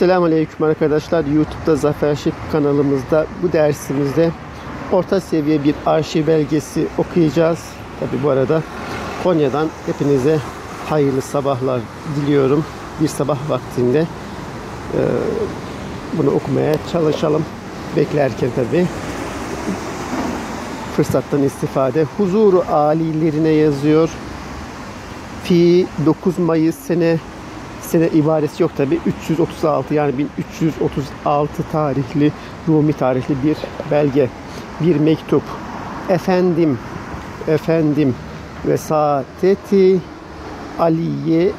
Esselamu Aleyküm arkadaşlar. YouTube'da Zafer Şık kanalımızda bu dersimizde orta seviye bir arşiv belgesi okuyacağız. Tabi bu arada Konya'dan hepinize hayırlı sabahlar diliyorum. Bir sabah vaktinde e, bunu okumaya çalışalım. Beklerken tabi fırsattan istifade. Huzuru alilerine yazıyor. Fi 9 Mayıs sene sene ibaresi yok tabi 336 yani 1336 tarihli Rumi tarihli bir belge bir mektup. Efendim efendim vesateti Aliye'nizle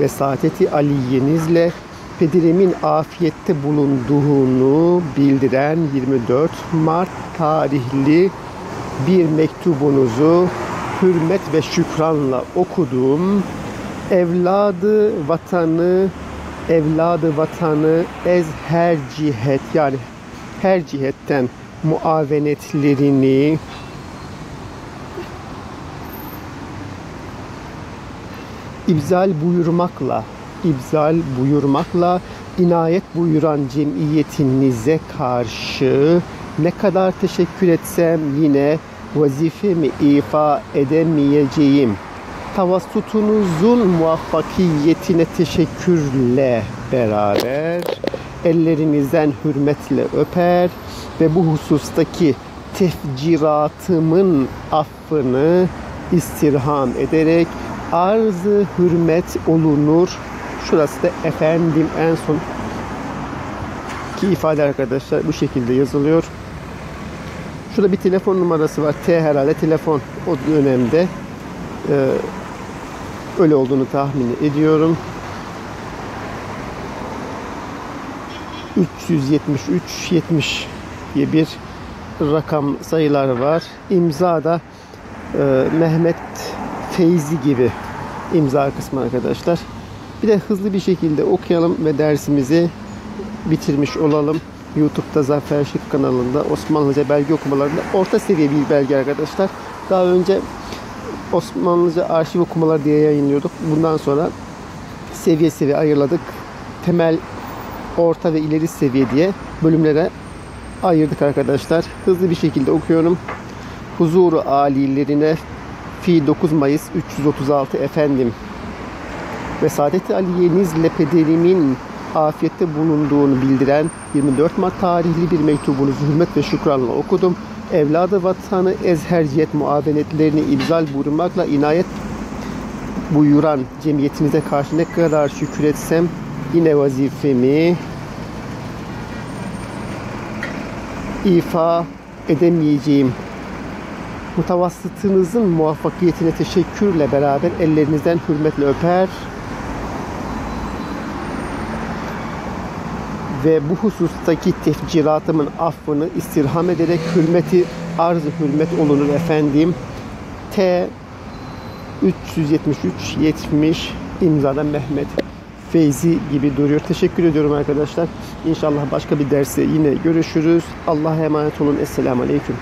vesateti Aliye'nizle pederimin afiyette bulunduğunu bildiren 24 Mart tarihli bir mektubunuzu hürmet ve şükranla okudum evladı vatanı evladı vatanı ez her cihet yani her cihetten muavenetlerini ibzal buyurmakla ibzal buyurmakla inayet buyuran cemiyetinize karşı ne kadar teşekkür etsem yine vazifemi ifa edemeyeceğim.'' Tavassutunuzun muvaffakiyetine teşekkürle beraber ellerinizden hürmetle öper ve bu husustaki tefciratımın affını istirham ederek arzı hürmet olunur. Şurası da efendim en son ki ifade arkadaşlar bu şekilde yazılıyor. Şurada bir telefon numarası var. T herhalde telefon o dönemde. Ee, öyle olduğunu tahmin ediyorum. 373 70 diye bir rakam sayılar var. İmza da e, Mehmet Feyzi gibi imza kısmı arkadaşlar. Bir de hızlı bir şekilde okuyalım ve dersimizi bitirmiş olalım. YouTube'da Zafer Şık kanalında Osmanlıca belge okumalarında orta seviye bir belge arkadaşlar. Daha önce Osmanlıca arşiv okumalar diye yayınlıyorduk. Bundan sonra seviye seviye ayırladık. Temel, orta ve ileri seviye diye bölümlere ayırdık arkadaşlar. Hızlı bir şekilde okuyorum. Huzuru alilerine fi 9 Mayıs 336 efendim ve Saadet Aliye'nizle pederimin afiyette bulunduğunu bildiren 24 Mart tarihli bir mektubunuzu hürmet ve şükranla okudum evladı vatanı ezherciyet muavenetlerini ibzal buyurmakla inayet buyuran cemiyetinize karşı ne kadar şükür etsem yine vazifemi ifa edemeyeceğim. Mutavassıtınızın muvaffakiyetine teşekkürle beraber ellerinizden hürmetle öper ve bu husustaki tefciratımın affını istirham ederek hürmeti arz hürmet olunur efendim. T 373 70 imzada Mehmet Feyzi gibi duruyor. Teşekkür ediyorum arkadaşlar. İnşallah başka bir derste yine görüşürüz. Allah'a emanet olun. Esselamu Aleyküm.